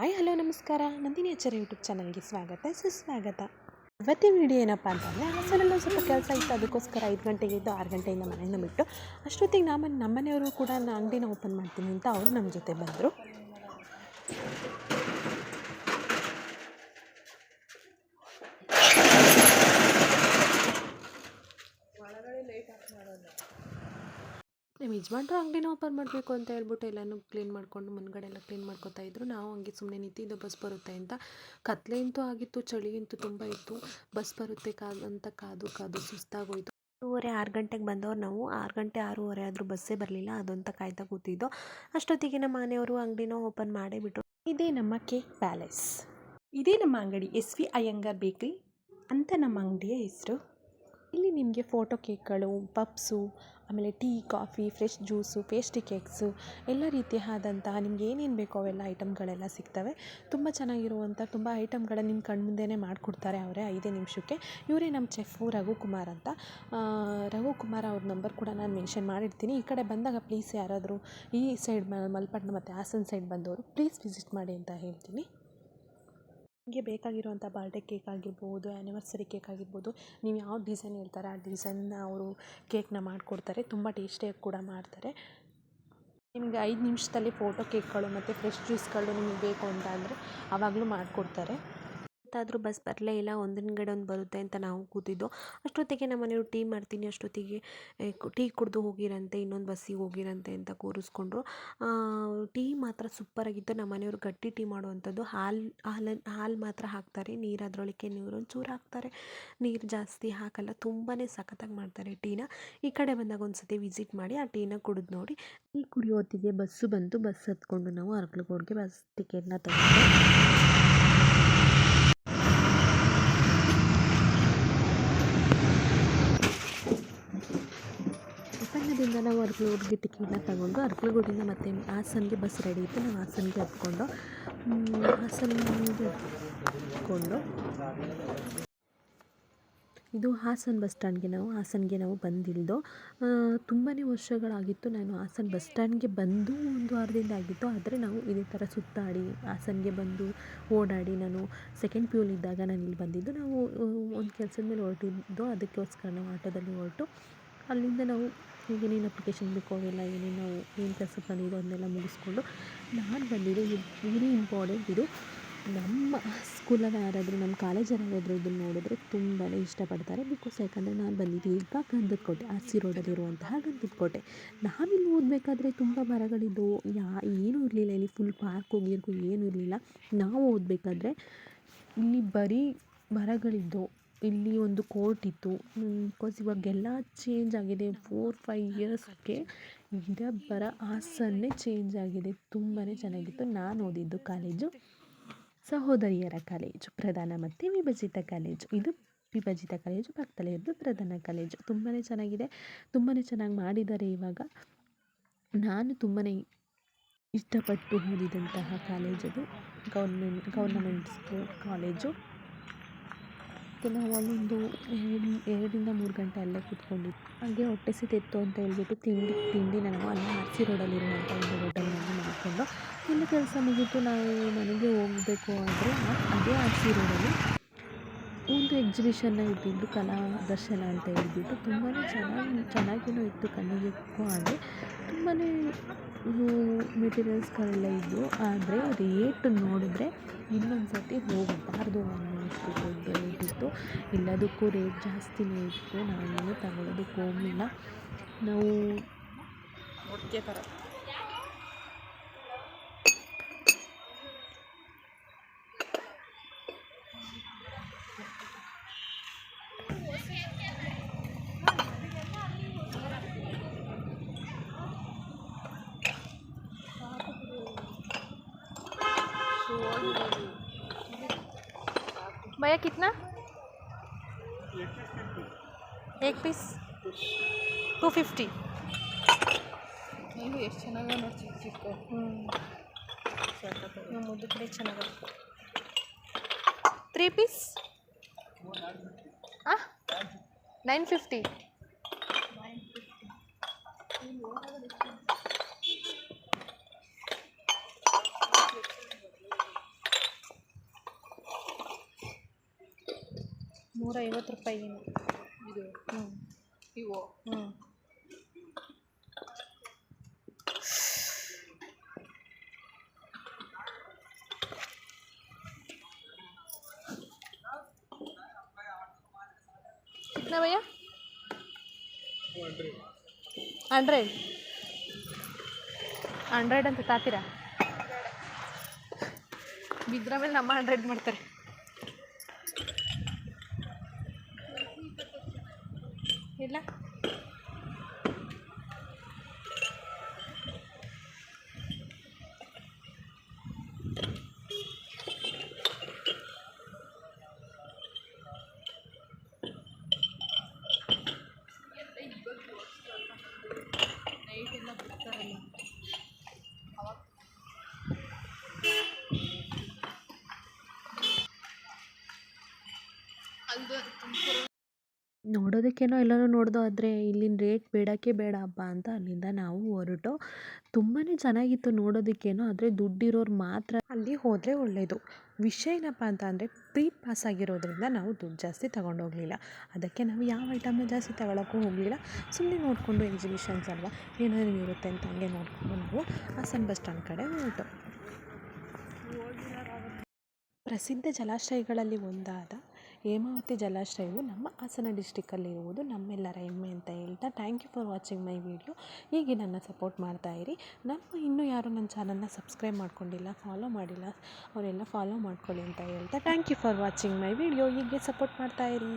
Hi, hello, ನಮಸ್ಕಾರ. ನಂದಿನಿ ಆಚಾರ್ಯ YouTube ಚಾನಲ್ಗೆ ಸ್ವಾಗತ, ಸುಸ್ವಾಗತ. ಇವತ್ತಿನ ವಿಡಿಯೋ ಏನಪ್ಪ ಅಂತಂದರೆ ಹಾಸನಲ್ಲಿ ಒಂದು ಸ್ವಲ್ಪ ಕೆಲಸ ಇತ್ತು. ಅದಕ್ಕೋಸ್ಕರ ಐದು ಗಂಟೆಗೆ ಇದ್ದು ಆರು ಗಂಟೆಯಿಂದ ಮನೆಯಿಂದ ಬಿಟ್ಟು, ಅಷ್ಟೊತ್ತಿಗೆ ನಮ್ಮ ನಮ್ಮನೆಯವರು ಕೂಡ ನಾನು ಅಂಗಡಿನ ಓಪನ್ ಮಾಡ್ತೀನಿ ಅಂತ ಅವರು ನಮ್ಮ ಜೊತೆ ಬಂದರು. ನಮ್ಮ ಯಜಮಾನ್ರು ಅಂಗಡಿನ ಓಪನ್ ಮಾಡಬೇಕು ಅಂತ ಹೇಳ್ಬಿಟ್ಟು ಎಲ್ಲನೂ ಕ್ಲೀನ್ ಮಾಡ್ಕೊಂಡು ಮುಂದ್ಗಡೆ ಎಲ್ಲ ಕ್ಲೀನ್ ಮಾಡ್ಕೊತಾ ಇದ್ರು. ನಾವು ಹಂಗೆ ಸುಮ್ಮನೆ ನಿಂತಿದ್ದು ಬಸ್ ಬರುತ್ತೆ ಅಂತ. ಕತ್ಲೆ ಅಂತೂ ಆಗಿತ್ತು, ಚಳಿ ಅಂತೂ ತುಂಬ ಇತ್ತು. ಬಸ್ ಬರುತ್ತೆ ಕಾದು ಅಂತ ಕಾದು ಕಾದು ಸುಸ್ತಾಗೋಯ್ತು. ಆರೂವರೆ, ಆರು ಗಂಟೆಗೆ ಬಂದವ್ರು ನಾವು. ಆರು ಗಂಟೆ, ಆರೂವರೆ ಆದರೂ ಬಸ್ಸೇ ಬರಲಿಲ್ಲ. ಅದಂತ ಕಾಯ್ತಾ ಕೂತಿದ್ದು. ಅಷ್ಟೊತ್ತಿಗೆ ನಮ್ಮ ಮನೆಯವರು ಅಂಗಡಿನ ಓಪನ್ ಮಾಡೇ ಬಿಟ್ಟರು ಇದೇ ನಮ್ಮ ಕೇಕ್ ಪ್ಯಾಲೇಸ್. ಇದೇ ನಮ್ಮ ಅಂಗಡಿ. ಎಸ್ ವಿ ಅಯ್ಯಂಗಾರ್ ಬೇಕ್ರಿ ಅಂತ ನಮ್ಮ ಅಂಗಡಿಯ ಹೆಸರು. ಇಲ್ಲಿ ನಿಮಗೆ ಫೋಟೋ ಕೇಕ್ಗಳು, ಪಪ್ಸು, ಆಮೇಲೆ tea, coffee, fresh juice pastry cakes ಎಲ್ಲ ರೀತಿಯಾದಂತಹ ನಿಮ್ಗೆ ಏನೇನು ಬೇಕೋ ಅವೆಲ್ಲ ಐಟಮ್ಗಳೆಲ್ಲ ಸಿಗ್ತವೆ. ತುಂಬ ಚೆನ್ನಾಗಿರುವಂಥ ತುಂಬ ಐಟಮ್ಗಳನ್ನ ನಿಮ್ಮ ಕಣ್ಮುಂದೆನೇ ಮಾಡಿಕೊಡ್ತಾರೆ ಅವರೇ ಐದೇ ನಿಮಿಷಕ್ಕೆ. ಇವರೇ ನಮ್ಮ ಚೆಫು ರಘುಕುಮಾರ್ ಅಂತ. ರಘುಕುಮಾರ್ ಅವ್ರ ನಂಬರ್ ಕೂಡ ನಾನು ಮೆನ್ಷನ್ ಮಾಡಿರ್ತೀನಿ. ಈ ಕಡೆ ಬಂದಾಗ ಪ್ಲೀಸ್ ಯಾರಾದರೂ ಈ ಸೈಡ್ ಮಲ್ಪಟ್ನ ಮತ್ತು ಹಾಸನ ಸೈಡ್ ಬಂದವರು ಪ್ಲೀಸ್ ವಿಸಿಟ್ ಮಾಡಿ ಅಂತ ಹೇಳ್ತೀನಿ. ನಿಮಗೆ ಬೇಕಾಗಿರುವಂಥ ಬರ್ಡೇ ಕೇಕ್ ಆಗಿರ್ಬೋದು ಆ್ಯನಿವರ್ಸರಿ ಕೇಕ್ ಆಗಿರ್ಬೋದು, ನೀವು ಯಾವ ಡಿಸೈನ್ ಹೇಳ್ತಾರೆ ಆ ಡಿಸೈನ್ನ ಅವರು ಕೇಕ್ನ ಮಾಡಿಕೊಡ್ತಾರೆ. ತುಂಬ ಟೇಸ್ಟಿಯಾಗಿ ಕೂಡ ಮಾಡ್ತಾರೆ. ನಿಮಗೆ ಐದು ನಿಮಿಷದಲ್ಲಿ ಫೋಟೋ ಕೇಕ್ಗಳು ಮತ್ತು ಫ್ರೆಶ್ ಜ್ಯೂಸ್ಗಳು ನಿಮಗೆ ಬೇಕು ಅಂತ ಅಂದರೆ ಆವಾಗಲೂ ಮಾಡಿಕೊಡ್ತಾರೆ. ಮತ್ತಾದರೂ ಬಸ್ ಬರಲೇ ಇಲ್ಲ ಒಂದಿನಗಡೆ ಒಂದು ಬರುತ್ತೆ ಅಂತ ನಾವು ಕೂತಿದ್ದು. ಅಷ್ಟೊತ್ತಿಗೆ ನಮ್ಮ ಮನೆಯವರು ಟೀ ಮಾಡ್ತೀನಿ, ಅಷ್ಟೊತ್ತಿಗೆ ಟೀ ಕುಡಿದು ಹೋಗಿರಂತೆ, ಇನ್ನೊಂದು ಬಸ್ಸಿಗೆ ಹೋಗಿರಂತೆ ಅಂತ ಕೂರಿಸ್ಕೊಂಡ್ರು. ಟೀ ಮಾತ್ರ ಸೂಪರಾಗಿತ್ತು ನಮ್ಮ ಮನೆಯವರು ಗಟ್ಟಿ ಟೀ ಮಾಡುವಂಥದ್ದು. ಹಾಲು ಹಾಲನ್ನು ಹಾಲು ಮಾತ್ರ ಹಾಕ್ತಾರೆ. ನೀರು ಅದರೊಳಕ್ಕೆ ನೀರು, ಒಂಚೂರು ಹಾಕ್ತಾರೆ. ನೀರು ಜಾಸ್ತಿ ಹಾಕಲ್ಲ ತುಂಬಾ ಸಖತ್ತಾಗಿ ಮಾಡ್ತಾರೆ ಟೀನ ಈ ಕಡೆ ಬಂದಾಗ ಒಂದು ಸತಿ ವಿಸಿಟ್ ಮಾಡಿ, ಆ ಟೀನ ಕುಡಿದು ನೋಡಿ. ಟೀ ಕುಡಿಯೋತ್ತಿಗೆ ಬಸ್ಸು ಬಂತು. ಬಸ್ ಹತ್ಕೊಂಡು ನಾವು ಅರ್ಕಲ್ಗೋಡ್ಗೆ ಬಸ್ ಟಿಕೆಟ್ನ ತಗೊಂಡು ಸಣ್ಣದಿಂದ ನಾವು ಅರ್ಕಲಗೂಡಿಗೆ ಟಿಕೆಟ್ನ ತಗೊಂಡು, ಅರ್ಕಲಗೂಡಿಂದ ಮತ್ತೆ ಹಾಸನ್ಗೆ ಬಸ್ ರೆಡಿ ಇತ್ತು. ನಾವು ಹಾಸನ್ಗೆ ಹತ್ಕೊಂಡು ಹಾಸನ್ಗೆ ಹತ್ಕೊಂಡು ಇದು ಹಾಸನ ಬಸ್ ಸ್ಟ್ಯಾಂಡ್ಗೆ ನಾವು, ಹಾಸನ್ಗೆ ನಾವು ಬಂದಿಳಿದು ತುಂಬಾ ವರ್ಷಗಳಾಗಿತ್ತು ನಾನು ಹಾಸನ ಬಸ್ ಸ್ಟ್ಯಾಂಡ್ಗೆ ಬಂದು ಒಂದು ವಾರದಿಂದ ಆಗಿತ್ತು. ಆದರೆ ನಾವು ಇದೇ ಥರ ಸುತ್ತಾಡಿ, ಹಾಸನ್ಗೆ ಬಂದು ಓಡಾಡಿ ನಾನು ಸೆಕೆಂಡ್ ಪಿ ಇದ್ದಾಗ ನಾನು ಇಲ್ಲಿ ಬಂದಿದ್ದು. ನಾವು ಒಂದು ಕೆಲಸದ ಮೇಲೆ ಹೊರಟಿದ್ದು. ಅದಕ್ಕೋಸ್ಕರ ನಾವು ಆಟೋದಲ್ಲಿ ಹೊರಟು. ಅಲ್ಲಿಂದ ನಾವು ಈಗೇನೇನು ಅಪ್ಲಿಕೇಶನ್ ಬೇಕು ಅವೆಲ್ಲ ಏನೇನು ನಾವು ಏನು ಕೆಲಸಕ್ಕೆ ಬಂದಿದ್ದು ಅದನ್ನೆಲ್ಲ ಮುಗಿಸ್ಕೊಂಡು ನಾನು ಬಂದಿದ್ದು ವೆರಿ ಇಂಪಾರ್ಟೆಂಟ್ ಇದು ನಮ್ಮ ಸ್ಕೂಲಲ್ಲಿ ಯಾರಾದರೂ ನಮ್ಮ ಕಾಲೇಜಲ್ಲಿ ಯಾರಾದರೂ ಇದನ್ನು ನೋಡಿದ್ರೆ ತುಂಬಾ ಇಷ್ಟಪಡ್ತಾರೆ ಬಿಕಾಸ್ ಯಾಕಂದರೆ ನಾನು ಬಂದಿದ್ದು ಈಗ ಗಂಧದ ಕೋಟೆ ಆರ್ ಸಿ ರೋಡಲ್ಲಿರುವಂತಹ ಗಂಧದ ಕೋಟೆ ನಾವಿಲ್ಲಿ ಓದಬೇಕಾದ್ರೆ ತುಂಬ ಮರಗಳಿದ್ದವು ಯಾ ಏನೂ ಇರಲಿಲ್ಲ, ಇಲ್ಲಿ ಫುಲ್ ಪಾರ್ಕು ಗೀರ್ಕು ಏನೂ ಇರಲಿಲ್ಲ. ನಾವು ಓದಬೇಕಾದ್ರೆ ಇಲ್ಲಿ ಬರೀ ಮರಗಳಿದ್ದವು. ಇಲ್ಲಿ ಒಂದು ಕೋರ್ಟ್ ಇತ್ತು. ಬಿಕಾಸ್ ಇವಾಗೆಲ್ಲ ಚೇಂಜ್ ಆಗಿದೆ. ಫೋರ್ ಫೈವ್ ಇಯರ್ಸ್ಗೆ ಇರೋ ಬರ ಹಾಸನ್ನೇ ಚೇಂಜ್ ಆಗಿದೆ. ತುಂಬಾ ಚೆನ್ನಾಗಿತ್ತು. ನಾನು ಓದಿದ್ದು ಕಾಲೇಜು ಸಹೋದರಿಯರ ಕಾಲೇಜು ಪ್ರಧಾನ ಮತ್ತು ವಿಭಜಿತ ಕಾಲೇಜು ಇದು ವಿಭಜಿತ ಕಾಲೇಜು ಪಕ್ಕದಲ್ಲೇ ಇರೋದು ಪ್ರಧಾನ ಕಾಲೇಜು ತುಂಬಾ ಚೆನ್ನಾಗಿದೆ. ತುಂಬಾ ಚೆನ್ನಾಗಿ ಮಾಡಿದ್ದಾರೆ ಇವಾಗ. ನಾನು ತುಂಬಾ ಇಷ್ಟಪಟ್ಟು ಓದಿದಂತಹ ಕಾಲೇಜದು ಗೌರ್ಮೆಂಟ್ ಗೌರ್ನಮೆಂಟ್ ಸ್ಕೂಲ್ ಕಾಲೇಜು ಮತ್ತು ನಾವು ಅಲ್ಲೊಂದು ಎರಡು ಎರಡರಿಂದ ಮೂರು ಗಂಟೆ ಅಲ್ಲೇ ಕೂತ್ಕೊಂಡಿದ್ದು. ಹಾಗೆ ಹೊಟ್ಟೆ ಸಿತಿತ್ತು ಅಂತ ಹೇಳ್ಬಿಟ್ಟು ತಿಂಡಿ, ತಿಂಡಿನ ನಾವು ಅಲ್ಲೇ ಆರ್ ಸಿ ರೋಡಲ್ಲಿರುವಂಥ ಒಂದು ಹೋಟೆಲ್ನಲ್ಲಿ ಮಾಡಿಕೊಂಡು ಇಲ್ಲಿ ಕೆಲಸ ಮುಗೀತು. ನಾವು ಮನೆಗೆ ಹೋಗಬೇಕು ಅಂದರೆ ಅದೇ ಆರ್ ಸಿ ರೋಡಲ್ಲಿ ಒಂದು ಎಕ್ಸಿಬಿಷನ್ನ ಇಟ್ಟಿದ್ದು ಕಲಾ ದರ್ಶನ ಅಂತ ಹೇಳ್ಬಿಟ್ಟು. ತುಂಬಾ ಚೆನ್ನಾಗಿ ಚೆನ್ನಾಗಿಯೂ ಇತ್ತು ಕಣ್ಣಿಗೂ ಹಾಗೆ. ತುಂಬಾ ಮೆಟೀರಿಯಲ್ಸ್ಗಳೆಲ್ಲ ಇದ್ದವು ಆದರೆ ರೇಟ್ ನೋಡಿದ್ರೆ ಇನ್ನೊಂದು ಸರ್ತಿ ಹೋಗಬಾರ್ದು ಅನ್ನೋಷ್ಟು ರೇಟ್ ಇತ್ತು ಎಲ್ಲದಕ್ಕೂ ರೇಟ್ ಜಾಸ್ತಿನೇ ಇತ್ತು ನಾವೇನು ತಗೊಳ್ಳೋದಕ್ಕೆ ಹೋಗಲಿಲ್ಲ ನಾವು भैया कितना एक पीस ಟೂ ಫಿಫ್ಟಿ ನೀವು ಎಷ್ಟು ಚೆನ್ನಾಗಿ ನೋಡಿ ಚಿಕ್ಕ ಚಿಕ್ಕ ನಮ್ಮ ಮುದ್ದು ಕಡೆ ಚೆನ್ನಾಗದ ತ್ರೀ ಪೀಸ್ ಹಾಂ ನೈನ್ ಫಿಫ್ಟಿ ನೂರ ಐವತ್ತು ರೂಪಾಯಿ ಏನು ಇದು ಹ್ಞೂ ಇವು ಹ್ಞೂ कितना भैया ಹಂಡ್ರೆಡ್ ಹಂಡ್ರೆಡ್ ಅಂತ ತಾತೀರಾ ಬಿದ್ರ ಮೇಲೆ ನಮ್ಮ ಹಂಡ್ರೆಡ್ ಮಾಡ್ತಾರೆ ನೋಡೋದಕ್ಕೇನೋ ಎಲ್ಲನೂ ನೋಡ್ದೋ ಆದರೆ ಇಲ್ಲಿನ ರೇಟ್ ಬೇಡಕ್ಕೆ ಬೇಡ ಹಬ್ಬ ಅಂತ ಅಲ್ಲಿಂದ ನಾವು ಹೊರಟು. ತುಂಬಾ ಚೆನ್ನಾಗಿತ್ತು ನೋಡೋದಕ್ಕೇನೋ, ಆದರೆ ದುಡ್ಡಿರೋರು ಮಾತ್ರ. ಅಲ್ಲಿ ಹೋದರೆ ಒಳ್ಳೆಯದು ವಿಷಯ ಏನಪ್ಪ ಅಂತ ಅಂದರೆ ಪ್ರೀ ಪಾಸ್ ಆಗಿರೋದ್ರಿಂದ ನಾವು ದುಡ್ಡು ಜಾಸ್ತಿ ತಗೊಂಡೋಗಲಿಲ್ಲ ಅದಕ್ಕೆ ನಾವು ಯಾವ ಐಟಮ್ನ ಜಾಸ್ತಿ ತಗೊಳ್ಳೋಕ್ಕೂ ಹೋಗಲಿಲ್ಲ. ಸುಮ್ಮನೆ ನೋಡಿಕೊಂಡು ಎಕ್ಸಿಬಿಷನ್ಸ್ ಅಲ್ವಾ ಏನೇನು ಇರುತ್ತೆ ಅಂತ ಹಂಗೆ ನೋಡಿಕೊಂಡು ನಾವು ಹಾಸನ ಬಸ್ ಸ್ಟ್ಯಾಂಡ್ ಕಡೆ ಹೊರಟು. ಪ್ರಸಿದ್ಧ ಜಲಾಶಯಗಳಲ್ಲಿ ಒಂದಾದ ಹೇಮಾವತಿ ಜಲಾಶಯವು ನಮ್ಮ ಹಾಸನ ಡಿಸ್ಟಿಕ್ಕಲ್ಲಿರುವುದು. ನಮ್ಮೆಲ್ಲರ ಹೆಮ್ಮೆ ಅಂತ ಹೇಳ್ತಾ thank you for watching my video ಹೀಗೆ ನನ್ನ ಸಪೋರ್ಟ್ ಮಾಡ್ತಾ ಇರಿ. ನಮ್ಮ ಇನ್ನೂ ಯಾರು ನನ್ನ ಚಾನಲ್ನ ಸಬ್ಸ್ಕ್ರೈಬ್ ಮಾಡ್ಕೊಂಡಿಲ್ಲ ಫಾಲೋ ಮಾಡಿಲ್ಲ, ಅವರೆಲ್ಲ ಫಾಲೋ ಮಾಡ್ಕೊಳ್ಳಿ ಅಂತ ಹೇಳ್ತಾ thank you for watching my video ಹೀಗೆ ಸಪೋರ್ಟ್ ಮಾಡ್ತಾ ಇರಿ.